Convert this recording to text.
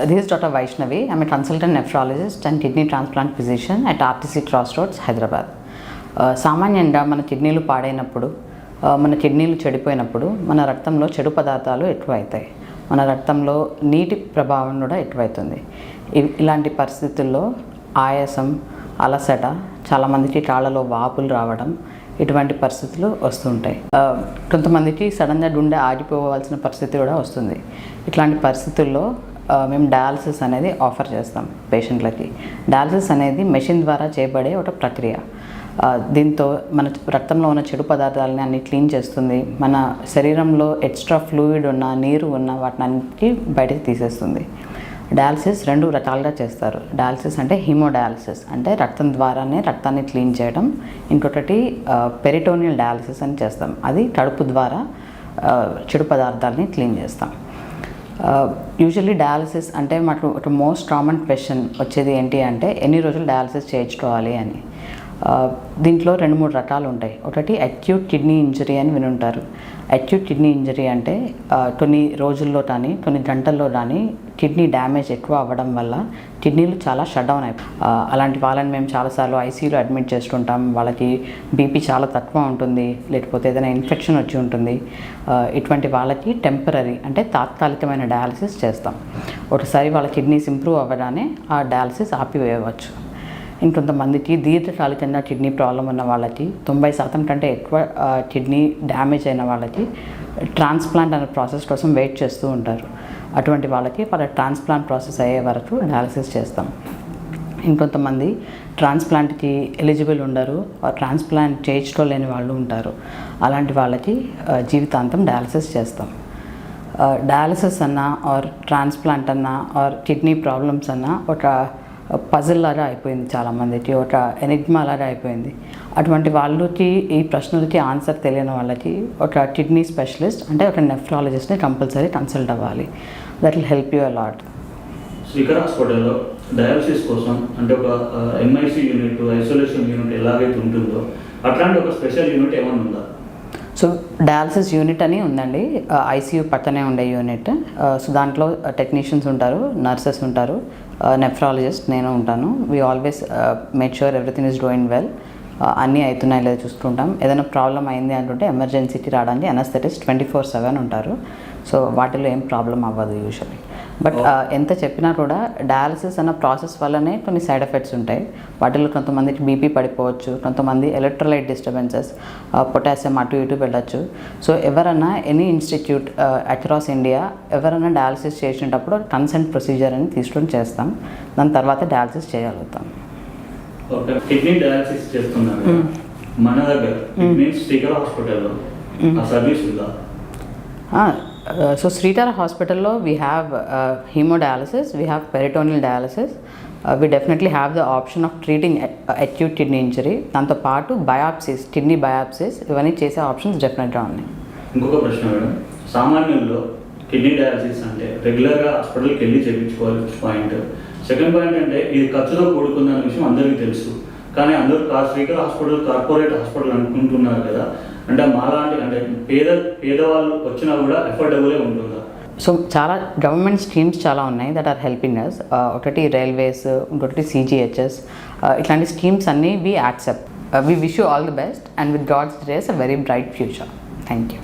This is Dr. Vaishnavi. I'm a consultant nephrologist and kidney transplant physician at RTC Crossroads, Hyderabad uh, సామాన్యంగా మన కిడ్నీలు పాడైనప్పుడు uh, మన కిడ్నీలు చెడిపోయినప్పుడు మన రక్తంలో చెడు పదార్థాలు ఎక్కువ అవుతాయి మన రక్తంలో నీటి ప్రభావం కూడా ఎక్కువైతుంది ఇ- ఇలాంటి పరిస్థితుల్లో ఆయాసం అలసట చాలామందికి కాళ్ళలో వాపులు రావడం ఇటువంటి పరిస్థితులు వస్తుంటాయి uh, కొంతమందికి సడన్గా గుండె ఆగిపోవాల్సిన పరిస్థితి కూడా వస్తుంది ఇట్లాంటి పరిస్థితుల్లో మేము డయాలసిస్ అనేది ఆఫర్ చేస్తాం పేషెంట్లకి డయాలసిస్ అనేది మెషిన్ ద్వారా చేయబడే ఒక ప్రక్రియ. దీంతో మన రక్తంలో ఉన్న చెడు పదార్థాలని అన్ని క్లీన్ చేస్తుంది. మన శరీరంలో ఎక్స్ట్రా ఫ్లూయిడ్ ఉన్న నీరు ఉన్న వాటిని బయటకు తీసేస్తుంది. డయాలసిస్ రెండు రకాలుగా చేస్తారు. డయాలసిస్ అంటే హిమోడయాలసిస్ అంటే రక్తం ద్వారానే రక్తాన్ని క్లీన్ చేయడం. ఇంకొకటి పెరిటోనియల్ డయాలసిస్ అని చేస్తాం. అది కడుపు ద్వారా చెడు పదార్థాలని క్లీన్ చేస్తాం. Uh, యూజువల్లీ డయాలసిస్ అంటే మాకు ఒక మోస్ట్ కామన్ క్వశ్చన్ వచ్చేది ఏంటి అంటే ఎన్ని రోజులు డయాలసిస్ చేయించుకోవాలి అని. దీంట్లో రెండు మూడు రకాలు ఉంటాయి. ఒకటి అక్యూట్ కిడ్నీ ఇంజరీ అని వినుంటారు. అక్యూట్ కిడ్నీ ఇంజరీ అంటే కొన్ని రోజుల్లో కానీ కొన్ని గంటల్లో కానీ కిడ్నీ డ్యామేజ్ ఎక్కువ అవ్వడం వల్ల కిడ్నీలు చాలా షట్ డౌన్ అయిపోయి అలాంటి వాళ్ళని మేము చాలాసార్లు ఐసీయూలో అడ్మిట్ చేస్తుంటాం. వాళ్ళకి బీపీ చాలా తక్కువ ఉంటుంది. లేకపోతే ఏదైనా ఇన్ఫెక్షన్ వచ్చి ఉంటుంది. ఇటువంటి వాళ్ళకి టెంపరీ అంటే తాత్కాలికమైన డయాలసిస్ చేస్తాం. ఒకసారి వాళ్ళ కిడ్నీస్ ఇంప్రూవ్ అవ్వగానే ఆ డయాలసిస్ ఆపివేయవచ్చు. ఇంకొంతమందికి దీర్ఘకాలికంగా కిడ్నీ ప్రాబ్లం ఉన్న వాళ్ళకి తొంభై శాతం కంటే ఎక్కువ కిడ్నీ డ్యామేజ్ అయిన వాళ్ళకి ట్రాన్స్ప్లాంట్ అనే ప్రాసెస్ కోసం వెయిట్ చేస్తూ ఉంటారు. అటువంటి వాళ్ళకి వాళ్ళ ట్రాన్స్ప్లాంట్ ప్రాసెస్ అయ్యే వరకు డయాలసిస్ చేస్తాం. ఇంకొంతమంది ట్రాన్స్ప్లాంట్కి ఎలిజిబుల్ ఉండరు ట్రాన్స్ప్లాంట్ చేయించుకోలేని వాళ్ళు ఉంటారు. అలాంటి వాళ్ళకి జీవితాంతం డయాలసిస్ చేస్తాం. డయాలసిస్ అన్నా ఆర్ ట్రాన్స్ప్లాంట్ అన్నా ఆర్ కిడ్నీ ప్రాబ్లమ్స్ అన్నా ఒక పజిల్ లాగా అయిపోయింది చాలామందికి ఒక ఎనిగ్మా లాగా అయిపోయింది. అటువంటి వాళ్ళకి ఈ ప్రశ్నలకి ఆన్సర్ తెలియని వాళ్ళకి ఒక కిడ్నీ స్పెషలిస్ట్ అంటే ఒక నెఫ్రాలజిస్ట్ని కంపల్సరీ కన్సల్ట్ అవ్వాలి. That will help you a lot Srikar హాస్పిటల్లో డయాలసిస్ కోసం అంటే ఒక ఎంఐసి యూనిట్ ఐసోలేషన్ యూనిట్ ఎలాగైతే ఉంటుందో అట్లాంటి ఒక స్పెషల్ యూనిట్ ఏమైనా ఉందా? సో డయాలసిస్ యూనిట్ అని ఉందండి. ఐసీయూ పక్కనే ఉండే యూనిట్ సో దాంట్లో టెక్నీషియన్స్ ఉంటారు నర్సెస్ ఉంటారు. నెఫ్రాలజిస్ట్ నేను ఉంటాను. We always make sure everything is doing well అన్నీ అవుతున్నాయి లేదా చూస్తుంటాం. ఏదైనా ప్రాబ్లం అయింది అంటుంటే ఎమర్జెన్సీకి రావడానికి అనస్థెటిస్ట్ ట్వంటీ ఫోర్ సెవెన్ ఉంటారు. సో వాటిలో ఏం ప్రాబ్లం అవ్వదు యూజువల్లీ బట్ ఎంత చెప్పినా కూడా డయాలసిస్ అన్న ప్రాసెస్ వల్లనే కొన్ని సైడ్ ఎఫెక్ట్స్ ఉంటాయి. వాటిలో కొంతమందికి బీపీ పడిపోవచ్చు కొంతమంది ఎలక్ట్రోలైట్ డిస్టర్బెన్సెస్ పొటాషియం అటు ఇటు వెళ్ళచ్చు. సో ఎవరన్నా ఎనీ ఇన్స్టిట్యూట్ అక్రాస్ ఇండియా ఎవరైనా డయాలసిస్ చేసేటప్పుడు కన్సెంట్ ప్రొసీజర్ అని తీసుకొని చేస్తాం. దాని తర్వాత డయాలసిస్ చేయగలుగుతాం. కిడ్నీ డయాలసిస్ చేస్తున్నాను. మన దగ్గర హాస్పిటల్లో ఆ సర్వీస్ ఉందా? సో శ్రీటార హాస్పిటల్లో we have haemodialysis we have peritoneal dialysis we definitely have the option of treating acute kidney injury దాంతోపాటు బయాప్సిస్ కిడ్నీ బయాప్సిస్ ఇవన్నీ చేసే ఆప్షన్స్ డెఫినెట్గా ఉన్నాయి. ఇంకొక ప్రశ్న మేడం. సామాన్యుల్లో కిడ్నీ డయాలసిస్ అంటే రెగ్యులర్గా హాస్పిటల్కి వెళ్ళి చేయించుకోవాలి పాయింట్ సెకండ్ పాయింట్ అంటే ఇది ఖర్చుతో కూడుకుందన్న విషయం అందరికీ తెలుసు. కానీ అందరూ కా శ్రీకర్ హాస్పిటల్ కార్పొరేట్ హాస్పిటల్ అనుకుంటున్నారు కదా. అంటే మాలాంటి అంటే పేద పేదవాళ్ళు వచ్చినా కూడా అఫోర్డబులే ఉంటుందా? సో చాలా గవర్నమెంట్ స్కీమ్స్ చాలా ఉన్నాయి దట్ ఆర్ హెల్పింగ్ అస్ ఒకటి రైల్వేస్ ఇంకొకటి సిజిహెచ్ఎస్ ఇట్లాంటి స్కీమ్స్ అన్నీ we accept we wish you all the best and with God's grace a very bright future thank you